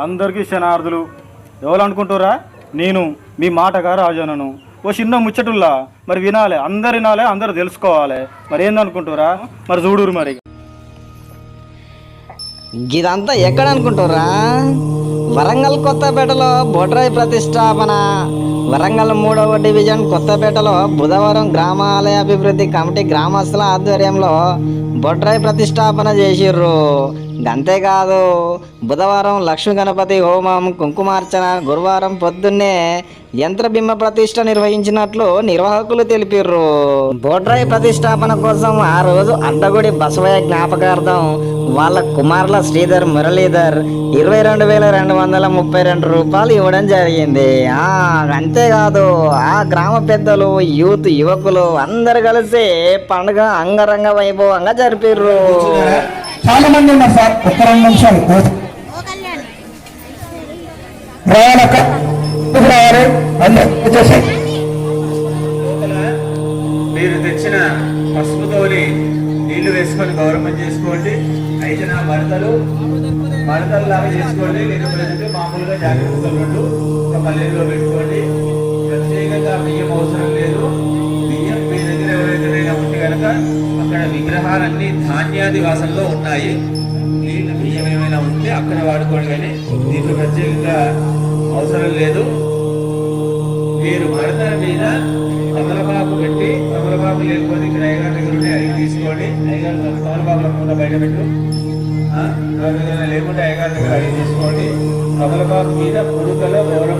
అందరికీ శనార్థులు ఎవరు అనుకుంటారా నేను మీ మాటగా రాజానను ఓ చిన్న ముచ్చటుల్లా మరి వినాలి అందరు వినాలి అందరు తెలుసుకోవాలి. మరి ఏందనుకుంటారా మరి చూడురు మరి. ఇదంతా ఎక్కడ అనుకుంటారా వరంగల్ కొత్తపేటలో బొడ్రాయి ప్రతిష్టాపన. వరంగల్ మూడవ డివిజన్ కొత్తపేటలో బుధవారం గ్రామాలయ అభివృద్ధి కమిటీ గ్రామస్తుల ఆధ్వర్యంలో బొడ్రాయి ప్రతిష్టాపన చేసిర్రు. అంతేకాదు బుధవారం లక్ష్మీ గణపతి హోమం కుంకుమార్చన గురువారం పొద్దున్నే యంత్ర బింబ ప్రతిష్ట నిర్వహించినట్లు నిర్వాహకులు తెలిపిర్రు బోడ్రాయి ప్రతిష్టాపన కోసం ఆ రోజు అడ్డగుడి బసవయ్య జ్ఞాపకార్థం వాళ్ళ కుమారుల శ్రీధర్ మురళీధర్ ఇరవై రెండు వేల రెండు వందల ముప్పై రెండు రూపాయలు ఇవ్వడం జరిగింది. ఆ అంతేకాదు ఆ గ్రామ పెద్దలు యూత్ యువకులు అందరు కలిసి పండుగ అంగరంగ వైభవంగా జరిపిర్రు. చాలా మంది ఉన్నారు సార్ ఒక్క రెండు నిమిషాలు. మీరు తెచ్చిన పసుపుతోని నీళ్ళు వేసుకొని గౌరవం చేసుకోండి. అయితే నా మడతలు మడతలు లాగా చేసుకోండి. నేను ప్రజెంట్ మామూలుగా జాగ్రత్త రెండు ఒక పల్లెల్లో పెట్టుకోండి. ప్రత్యేకంగా బియ్యం అవసరం లేదు. బియ్యం మీ దగ్గర ఎవరైతే ఉంటే కనుక అక్కడ విగ్రహాలన్నీ ధాన్యాది వాసనలో ఉన్నాయి. నీళ్ళు బియ్యం ఏమైనా ఉంటే అక్కడ వాడుకోండి కానీ దీంట్లో ప్రత్యేకంగా అవసరం లేదు. మీరు మడత మీద తమలపాకు పెట్టి తమలపాకు లేకపోతే ఇక్కడ ఐగారు దగ్గర ఉంటే అవి తీసుకోండి. ఐగారు తమలపాకుల మూట బయట పెట్టు. లేకుంటే ఐగారు దగ్గర అవి తీసుకోండి. తమలపాకు మీద పురుకలో గౌరవం